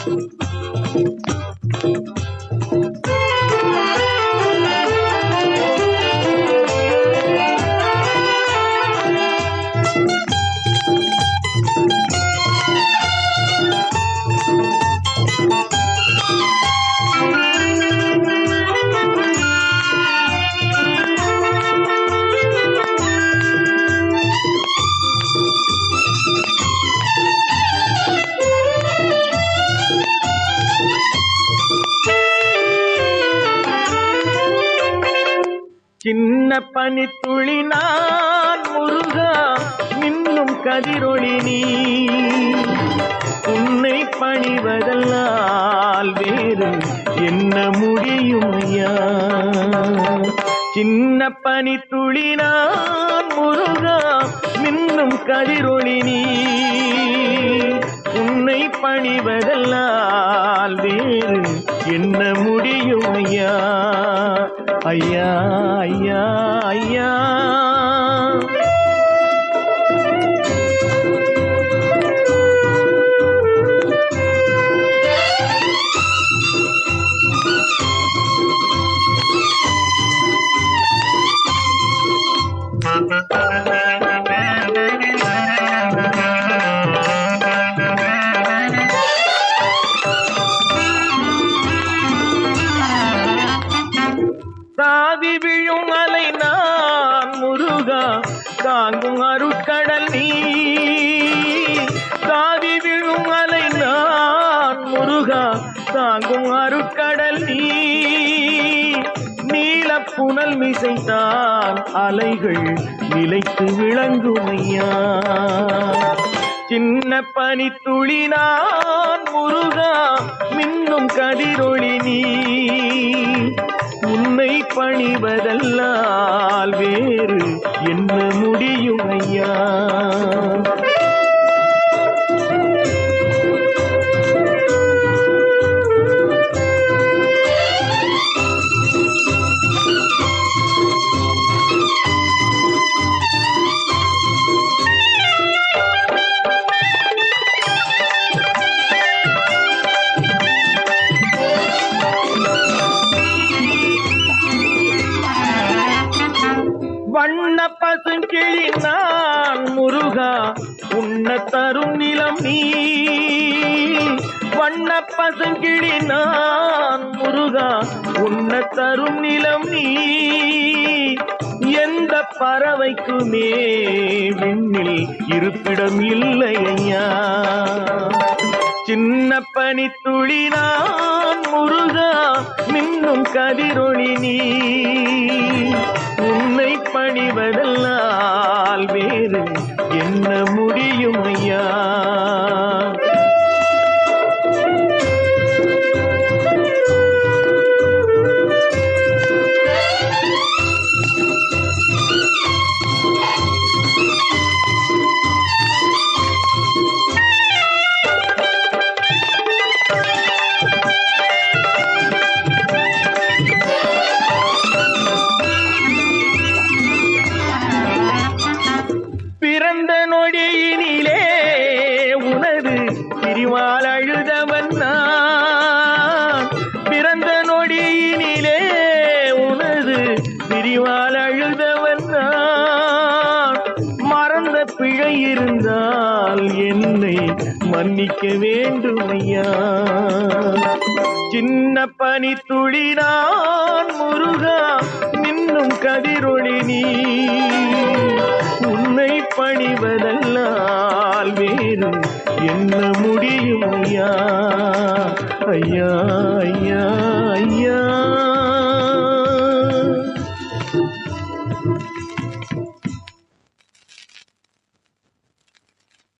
Thank சின்ன பனித்துளி நான் முருகா மின்னும் கதிரொளி நீ. உன்னை பணிவதல்லால் வேறு என்ன முடியும் ஐயா? சின்ன பனித்துளி நான் முருகா மின்னும் கதிரொளி நீ. உன்னை பணிவதல்லால் வேறு என்ன முடியும் ஐயா ஐயா. ஐயா. ஐயா சாதி விழும் தாங்கும் அருட்கடல் நீ. தாவி விழும் அலை நான் முருகா தாங்கும் அருட்கடல் நீ. நீல புனல் மிசைத்தான் அலைகள் நிலைத்து விளங்குமையா. சின்ன பனி துளினான் முருகா மின்னும் கதிரொளி நீ. உன்னை பணிவதல்லால் வேறு என்ன முடியும் ஐயா? சின்ன பசுங்கிழி நான் முருகா உன்ன தரும் நிலம் நீ. வண்ண பசுங்கிழி நான் முருகா உன்ன தரும் நிலம் நீ. எந்த பறவைக்குமே விண்ணில் இருப்பிடம் இல்லை ஐயா. சின்ன பனித்துளி நான் முருகா மின்னும் கதிரொளி நீ. பணிவதல்லால் வேறு. என்ன முடியும் ஐயா? மறந்த பிழை இருந்தால் என்னை மன்னிக்க வேண்டும் ஐயா சின்ன பனி துளிதான் முருகா நின்னும் கதிரொளி நீ. உன்னை பணிவதல்லால் வேறு என்ன முடியும் ஐயா? ஐயா ஐயா ஐயா.